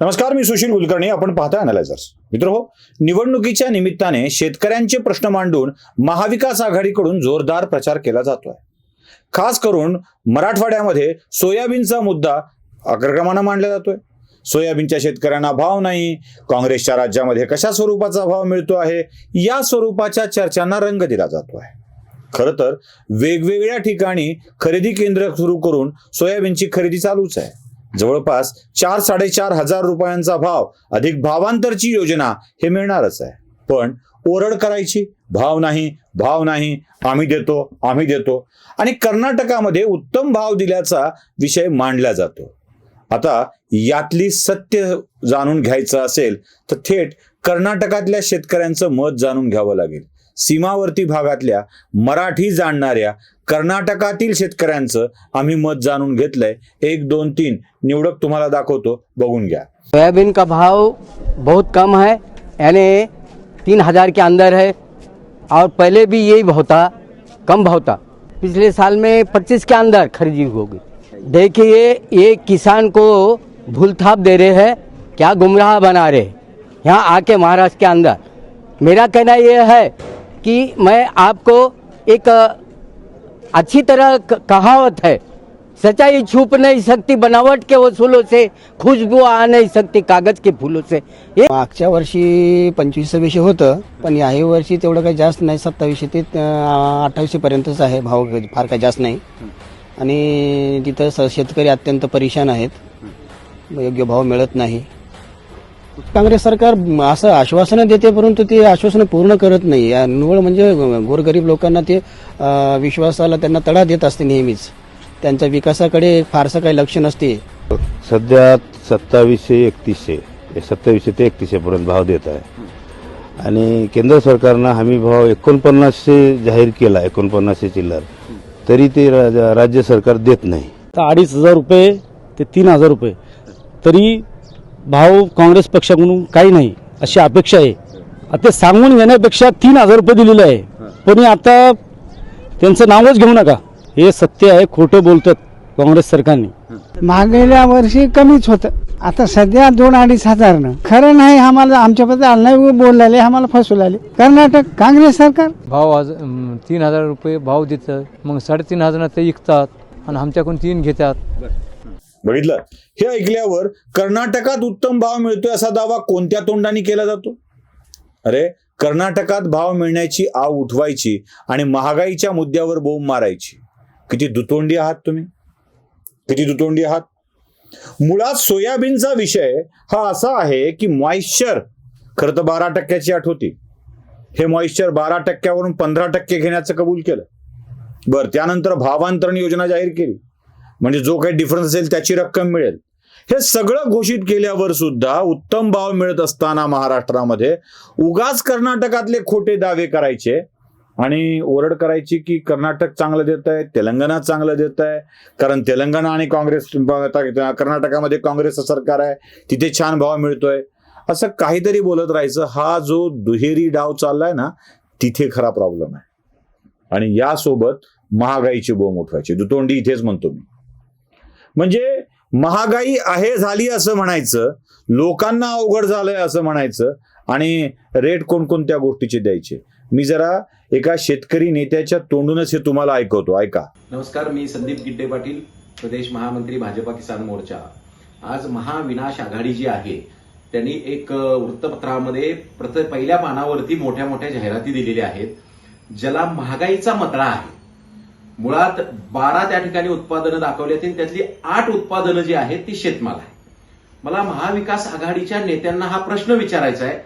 नमस्कार मी सुशील कुलकर्णी. आपण पाहता अनालायझर्स मित्र हो निवडणुकीच्या निमित्ताने शेतकऱ्यांचे प्रश्न मांडून महाविकास आघाडीकडून जोरदार प्रचार केला जातोय. खास करून मराठवाड्यामध्ये सोयाबीनचा मुद्दा अग्रक्रमानं मांडला जातोय. सोयाबीनच्या शेतकऱ्यांना भाव नाही. काँग्रेसच्या राज्यामध्ये कशा स्वरूपाचा भाव मिळतो आहे? या स्वरूपाच्या चर्चांना रंग दिला जातो आहे खरं तर वेगवेगळ्या ठिकाणी खरेदी केंद्र सुरू करून सोयाबीनची खरेदी चालूच आहे. जवळपास चार साडेचार हजार रुपयांचा भाव अधिक भावांतरची योजना हे मिळणारच आहे. पण ओरड करायची भाव नाही भाव नाही आम्ही देतो आम्ही देतो. आणि कर्नाटकामध्ये उत्तम भाव दिल्याचा विषय मांडला जातो. आता यातली सत्य जाणून घ्यायचं असेल तर थेट कर्नाटकातल्या शेतकऱ्यांचं मत जाणून घ्यावं लागेल. सीमावर्ती भागातल्या मराठी जाणणाऱ्या कर्नाटकातील शेतकऱ्यांचं आम्ही मत जाणून घेतलंय. एक दोन तीन. निवडक तुम्हाला दाखवतो. बघून घ्या. सोयाबीन का भाव बहुत कम है यानी तीन हजार के अंदर है और पहले भी यही भाव था कम भाव था पिछले साल में पच्चीस के अंदर खरीदी होगी देखिए ये किसान को भूल थाप दे रहे हैं क्या गुमराह बना रहे यहाँ आके महाराष्ट्र के अंदर। मेरा कहना ये है कि मैं आपको एक अच्छी तरह कहावत है। सच्चाई छुप नहीं सकती बनावट के वसूलों से खुशबू आ नहीं सकती कागज के फूलों से। मागच्या वर्षी पंचवीस सव्वीसशे होतं पण याही वर्षी तेवढं काही जास्त नाही सत्तावीसशे ते अठ्ठावीसशे पर्यंतच आहे भाव फार काही जास्त नाही. आणि तिथं स- शेतकरी अत्यंत परेशान आहेत. योग्य भाव मिळत नाही. काँग्रेस सरकार असं आश्वासनं देते परंतु ते आश्वासनं पूर्ण करत नाही. या निवड म्हणजे गोरगरीब लोकांना ते विश्वासाला त्यांना तडा देत असते नेहमीच. त्यांच्या विकासाकडे फारसं काही लक्ष नसते. सध्या सत्तावीसशे एकतीसशे सत्तावीसशे ते एकतीसशे पर्यंत भाव देत आहे. आणि केंद्र सरकारनं हमी भाव एकोणपन्नासशे जाहीर केला एकोणपन्नासशे चिल्लर. तरी ते राज्य सरकार देत नाही. तर अडीच हजार रुपये ते तीन हजार रुपये. तरी भाव काँग्रेस पक्षाकडून काही नाही अशी अपेक्षा आहे. आता ते सांगून घेण्यापेक्षा तीन हजार रुपये दिलेले आहे. पण आता त्यांचं नावच घेऊ नका. हे सत्य आहे खोटं बोलतात काँग्रेस सरकारने. मागल्या वर्षी कमीच होतं. आता सध्या दोन अडीच हजारनं. खरं नाही आम्हाला आमच्याबद्दल नाही बोलले आम्हाला फसवले कर्नाटक काँग्रेस सरकार? भाव तीन हजार रुपये भाव देतं. मग साडेतीन हजारात ते विकतात आणि आमच्याकडून तीन घेतात. बघितलं? हे ऐकल्यावर कर्नाटकात उत्तम भाव मिळतोय असा दावा कोणत्या तोंडाने केला जातो? अरे कर्नाटकात भाव मिळण्याची आव उठवायची आणि महागाईच्या मुद्द्यावर बोंब मारायची. किती दुतोंडी आहात तुम्ही? किती दुतोंडी आहात? मुळात सोयाबीनचा विषय हा असा आहे की मॉइश्चर खरं तर बारा टक्क्याची आठ होती. हे मॉइश्चर बारा टक्क्यावरून पंधरा टक्के घेण्याचं कबूल केलं. बरं त्यानंतर भावांतरण योजना जाहीर केली. म्हणजे जो काही डिफरन्स असेल त्याची रक्कम मिळेल. हे सगळं घोषित केल्यावर सुद्धा उत्तम भाव मिळत असताना महाराष्ट्रामध्ये उगाच कर्नाटकातले खोटे दावे करायचे आणि ओरड करायची की कर्नाटक चांगलं देत आहे तेलंगणा चांगलं देत आहे कारण तेलंगणा आणि काँग्रेस कर्नाटकामध्ये काँग्रेसचं सरकार आहे तिथे छान भाव मिळतोय. असं काहीतरी बोलत राहायचं हा जो दुहेरी डाव चाललाय ना तिथे खरा प्रॉब्लेम आहे. आणि यासोबत महागाईची बोंब उठवायची. दुतोंडी इथेच म्हणतो मी. म्हणजे महागाई आहे झाली असं म्हणायचं लोकांना अवघड झालंय असं म्हणायचं आणि रेट कोणकोणत्या गोष्टीचे द्यायचे? मी जरा एका शेतकरी नेत्याच्या तोंडूनच हे तुम्हाला ऐकवतो ऐका. नमस्कार मी संदीप गिड्डे पाटील प्रदेश महामंत्री भाजपा किसान मोर्चा. आज महाविनाश आघाडी जी आहे त्यांनी एक वृत्तपत्रामध्ये प्रत पहिल्या पानावरती मोठ्या मोठ्या जाहिराती दिलेल्या आहेत. ज्याला महागाईचा मतळा आहे. मुळात बारा त्या ठिकाणी उत्पादनं दाखवली आहेत त्यातली आठ उत्पादनं जी आहेत ती शेतमाल आहे मला महाविकास आघाडीच्या नेत्यांना हा प्रश्न विचारायचा आहे.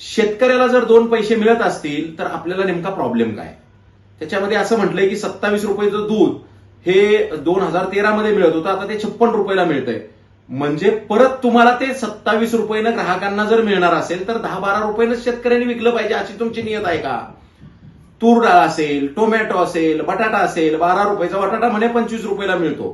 शेतकऱ्याला जर दोन पैसे मिळत असतील तर आपल्याला नेमका प्रॉब्लेम काय? त्याच्यामध्ये असं म्हटलंय की सत्तावीस रुपयेचं दूध हे दोन हजार तेरा मध्ये मिळत होतं आता ते छप्पन रुपयाला मिळतंय. म्हणजे परत तुम्हाला ते सत्तावीस रुपयेनं ग्राहकांना जर मिळणार असेल तर दहा बारा रुपयेनं शेतकऱ्यांनी विकलं पाहिजे अशी तुमची नियत आहे का? तूर डाळ असेल टोमॅटो असेल बटाटा असेल बारा रुपयाचा बटाटा म्हणे पंचवीस रुपयाला मिळतो.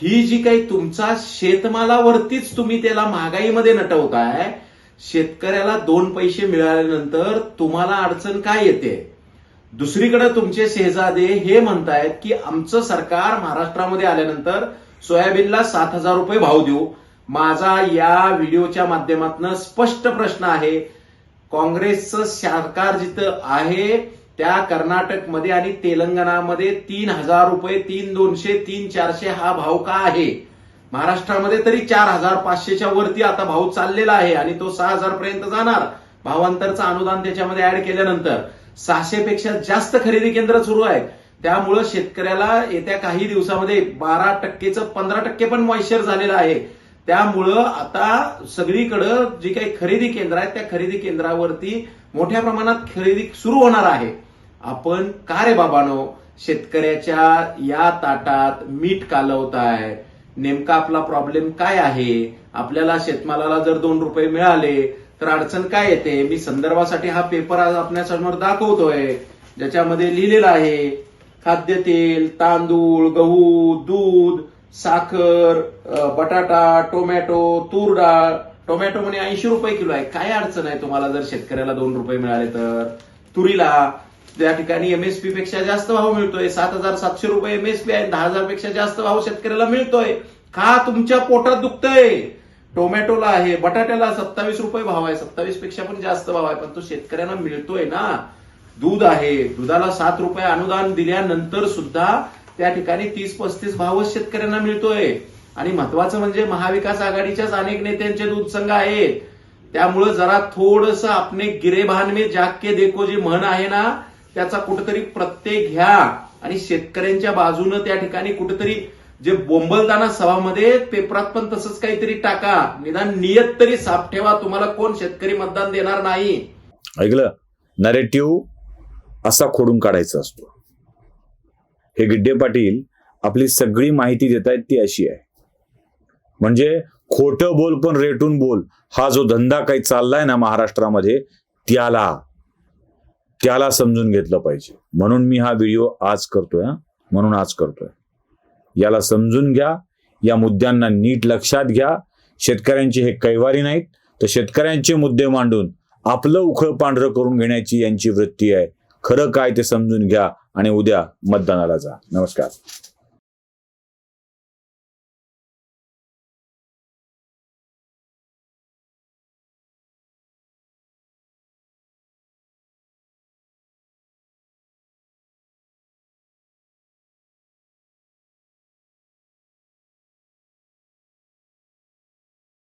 ही जी काही तुमचा शेतमालावरतीच तुम्ही त्याला महागाईमध्ये नटवताय शेतकऱ्याला दोन पैसे मिळाल्यानंतर तुम्हाला अडचण काय येते? दुसरीकडे तुमचे शेहजादे हे म्हणतायत की आमचं सरकार महाराष्ट्रामध्ये आल्यानंतर सोयाबीनला सात हजार रुपये भाव देऊ. माझा या व्हिडिओच्या माध्यमातून स्पष्ट प्रश्न आहे. काँग्रेसचं सरकार जिथं आहे त्या कर्नाटकमध्ये आणि तेलंगणामध्ये तीन हजार रुपये तीन दोनशे तीन चारशे हा भाव का आहे? महाराष्ट्रामध्ये तरी चार हजार पाचशेच्या वरती आता भाव चाललेला आहे आणि तो सहा हजार पर्यंत जाणार. भावांतरचं अनुदान त्याच्यामध्ये ऍड केल्यानंतर सहाशे पेक्षा जास्त खरेदी केंद्र सुरू आहेत. त्यामुळं शेतकऱ्याला येत्या काही दिवसामध्ये बारा टक्केचं पंधरा टक्के पण मॉइश्चर झालेलं आहे. त्यामुळं आता सगळीकडं जी काही खरेदी केंद्र आहेत त्या खरेदी केंद्रावरती मोठ्या प्रमाणात खरेदी सुरू होणार आहे. आपण का रे बाबानो शेतकऱ्याच्या या ताटात मीठ कालवताय? नेमका आपला प्रॉब्लेम काय आहे? आपल्याला शेतमालाला जर दोन रुपये मिळाले तर अडचण काय येते? मी संदर्भासाठी हा पेपर आज आपल्यासमोर दाखवतोय ज्याच्यामध्ये लिहिलेलं आहे खाद्यतेल तांदूळ गहू दूध साखर बटाटा टोमॅटो तूर डाळ. टोमॅटो म्हणे ऐंशी रुपये किलो आहे. काय अडचण आहे तुम्हाला? जर शेतकऱ्याला दोन रुपये मिळाले तर. तुरीला त्या ठिकाणी एमएसपी पेक्षा जास्त भाव मिळतोय. सात हजार सातशे रुपये एमएसपी आहे. दहा हजारपेक्षा जास्त भाव शेतकऱ्याला मिळतोय. का तुमच्या पोटात दुखतंय? टोमॅटोला आहे. बटाट्याला सत्तावीस रुपये भाव आहे. सत्तावीसपेक्षा पण जास्त भाव आहे. पण तो शेतकऱ्यांना मिळतोय ना. दूध आहे. दुधाला सात रुपये अनुदान दिल्यानंतर सुद्धा त्या ठिकाणी तीस पस्तीस भावच शेतकऱ्यांना मिळतोय. आणि महत्वाचं म्हणजे महाविकास आघाडीच्याच अनेक नेत्यांचे दूध संघ आहेत. त्यामुळं जरा थोडस आपले गिरेभान मे जाके देखो जी म्हण आहे ना त्याचा कुठेतरी प्रत्यय घ्या. आणि शेतकऱ्यांच्या बाजूनं त्या ठिकाणी कुठेतरी जे बोंबलताना सभामध्ये पेपरात पण तसंच काहीतरी टाका. निदान नियत तरी साफ ठेवा तुम्हाला कोण शेतकरी मतदान देणार नाही. ऐकलं? नरेटिव्ह असा खोडून काढायचा असतो. हे गिड्डे पाटील आपली सगळी माहिती देत आहेत ती अशी आहे. म्हणजे खोटं बोल पण रेटून बोल हा जो धंदा काही चाललाय ना महाराष्ट्रामध्ये त्याला त्याला समजून घेतलं पाहिजे. म्हणून मी हा व्हिडिओ आज करतोय हा. म्हणून आज करतोय. याला समजून घ्या या मुद्द्यांना नीट लक्षात घ्या. शेतकऱ्यांची हे कैवारी नाहीत तर शेतकऱ्यांचे मुद्दे मांडून आपलं उखळ पांढरं करून घेण्याची यांची वृत्ती आहे. खरं काय ते समजून घ्या. आणि उद्या मतदानाला जा. नमस्कार.